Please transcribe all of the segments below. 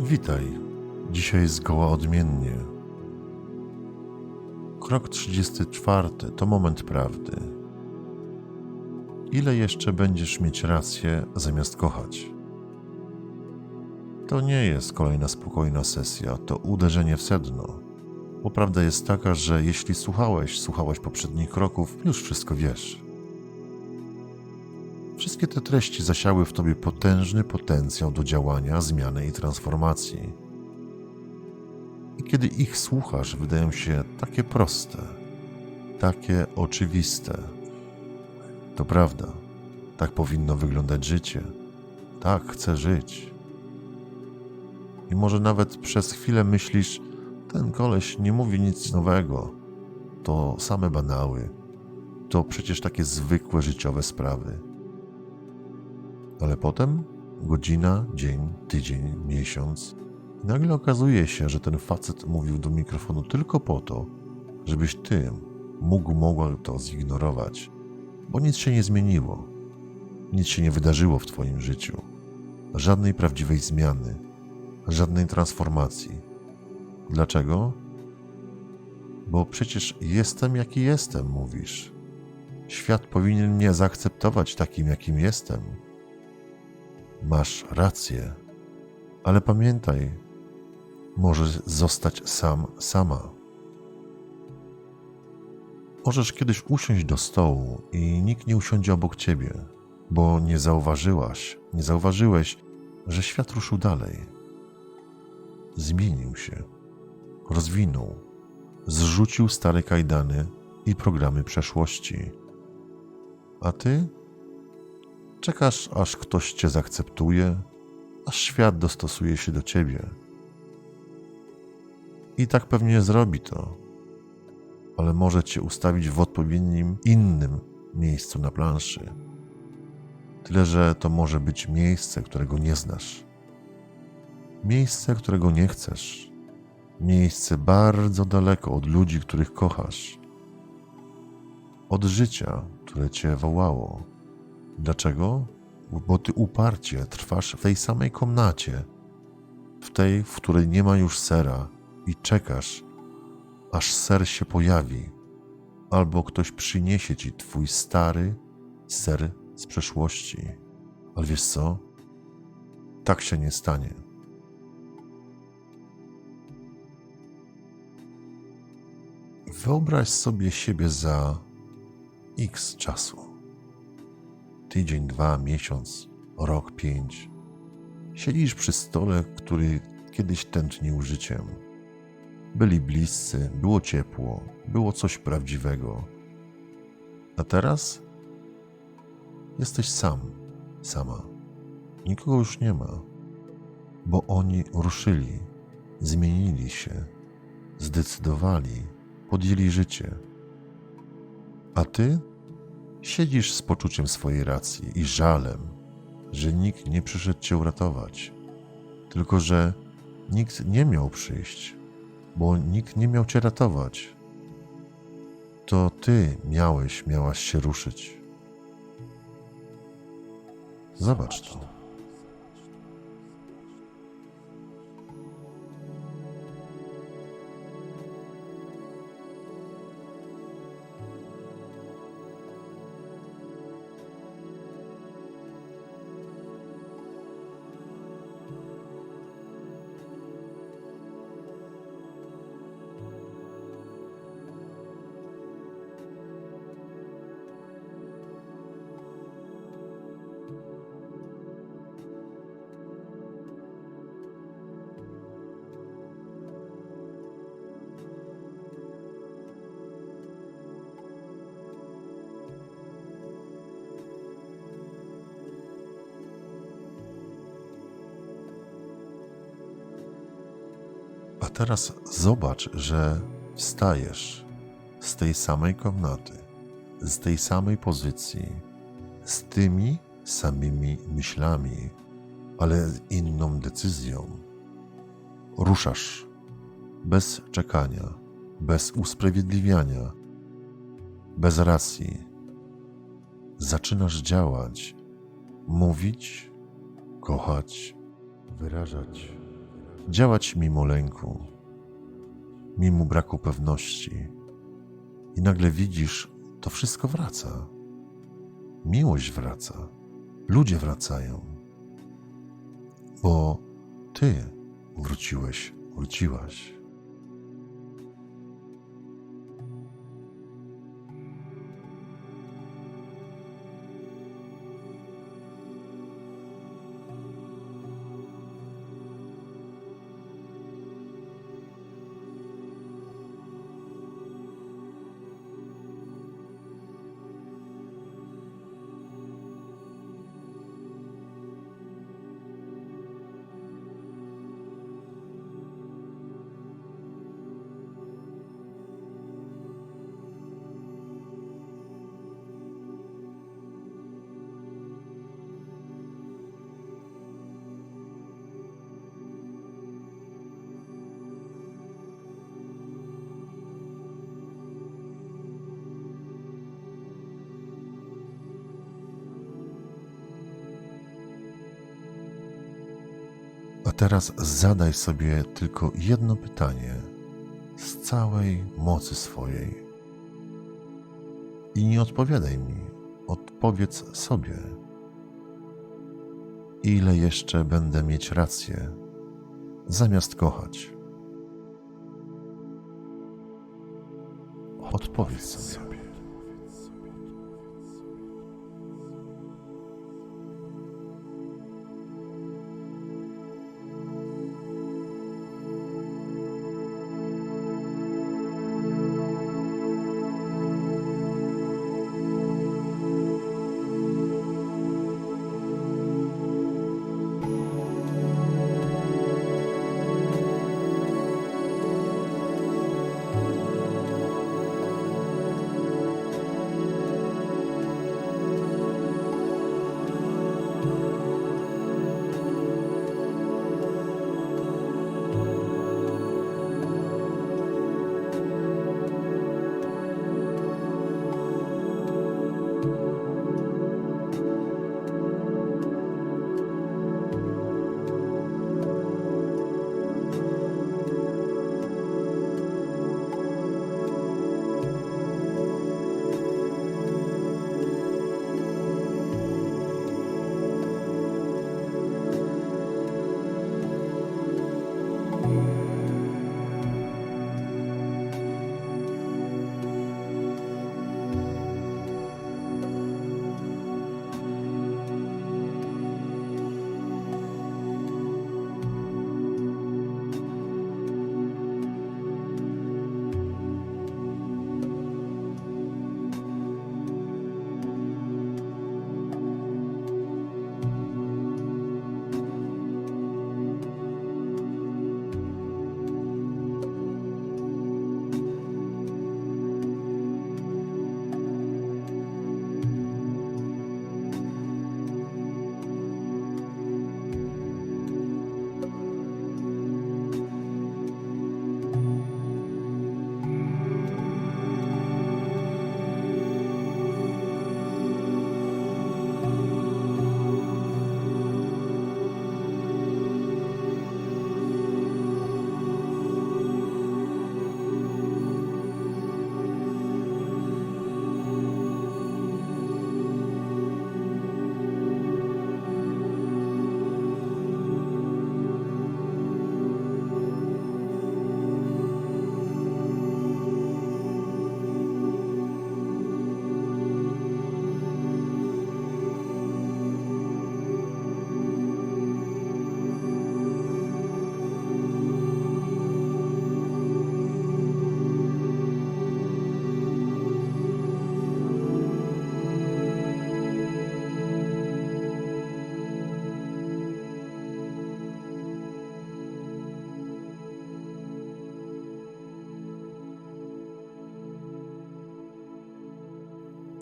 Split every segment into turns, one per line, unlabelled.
Witaj. Dzisiaj zgoła odmiennie. Krok 34 to moment prawdy. Ile jeszcze będziesz mieć rację zamiast kochać? To nie jest kolejna spokojna sesja, to uderzenie w sedno. Bo prawda jest taka, że jeśli słuchałeś, słuchałeś poprzednich kroków, już wszystko wiesz. Wszystkie te treści zasiały w tobie potężny potencjał do działania, zmiany i transformacji. I kiedy ich słuchasz, wydają się takie proste, takie oczywiste. To prawda, tak powinno wyglądać życie. Tak chcę żyć. I może nawet przez chwilę myślisz, ten koleś nie mówi nic nowego. To same banały. To przecież takie zwykłe życiowe sprawy. Ale potem godzina, dzień, tydzień, miesiąc. I nagle okazuje się, że ten facet mówił do mikrofonu tylko po to, żebyś ty mógł, mogła to zignorować, bo nic się nie zmieniło. Nic się nie wydarzyło w twoim życiu. Żadnej prawdziwej zmiany, żadnej transformacji. Dlaczego? Bo przecież jestem jaki jestem, mówisz. Świat powinien mnie zaakceptować takim, jakim jestem. Masz rację, ale pamiętaj, możesz zostać sam, sama. Możesz kiedyś usiąść do stołu i nikt nie usiądzie obok ciebie, bo nie zauważyłaś, nie zauważyłeś, że świat ruszył dalej. Zmienił się, rozwinął, zrzucił stare kajdany i programy przeszłości. A ty Czekasz, aż ktoś cię zaakceptuje, aż świat dostosuje się do ciebie. I tak pewnie zrobi to, ale może cię ustawić w odpowiednim innym miejscu na planszy. Tyle, że to może być miejsce, którego nie znasz. Miejsce, którego nie chcesz. Miejsce bardzo daleko od ludzi, których kochasz. Od życia, które cię wołało. Dlaczego? Bo ty uparcie trwasz w tej samej komnacie, w tej, w której nie ma już sera, i czekasz, aż ser się pojawi, albo ktoś przyniesie ci twój stary ser z przeszłości. Ale wiesz co? Tak się nie stanie. Wyobraź sobie siebie za x czasu tydzień, dwa, miesiąc, rok, pięć. Siedzisz przy stole, który kiedyś tętnił życiem. Byli bliscy, było ciepło, było coś prawdziwego. A teraz jesteś sam, sama. Nikogo już nie ma, bo oni ruszyli, zmienili się, zdecydowali, podjęli życie. A ty Siedzisz z poczuciem swojej racji i żalem, że nikt nie przyszedł cię uratować. Tylko, że nikt nie miał przyjść, bo nikt nie miał cię ratować. To ty miałeś, miałaś się ruszyć. Zobacz to. Teraz zobacz, że wstajesz z tej samej komnaty, z tej samej pozycji, z tymi samymi myślami, ale z inną decyzją. Ruszasz bez czekania, bez usprawiedliwiania, bez racji. Zaczynasz działać, mówić, kochać, wyrażać. Działać mimo lęku, mimo braku pewności. I nagle widzisz, to wszystko wraca. Miłość wraca, ludzie wracają, bo ty wróciłeś, wróciłaś. Teraz zadaj sobie tylko jedno pytanie z całej mocy swojej. I nie odpowiadaj mi, odpowiedz sobie. Ile jeszcze będę mieć rację, zamiast kochać? Odpowiedz sobie.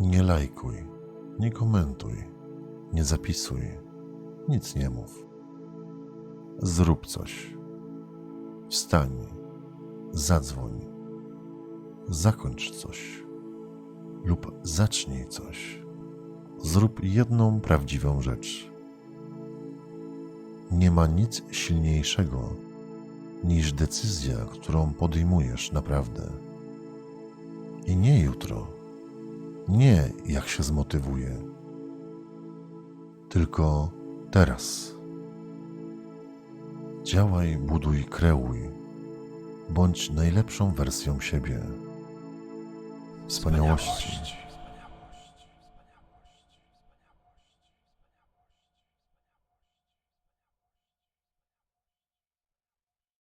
Nie lajkuj, nie komentuj, nie zapisuj, nic nie mów. Zrób coś. Wstań, zadzwoń, zakończ coś lub zacznij coś. Zrób jedną prawdziwą rzecz. Nie ma nic silniejszego niż decyzja, którą podejmujesz naprawdę. I nie jutro, nie jak się zmotywuje, tylko teraz. Działaj, buduj, kreuj. Bądź najlepszą wersją siebie. Wspaniałości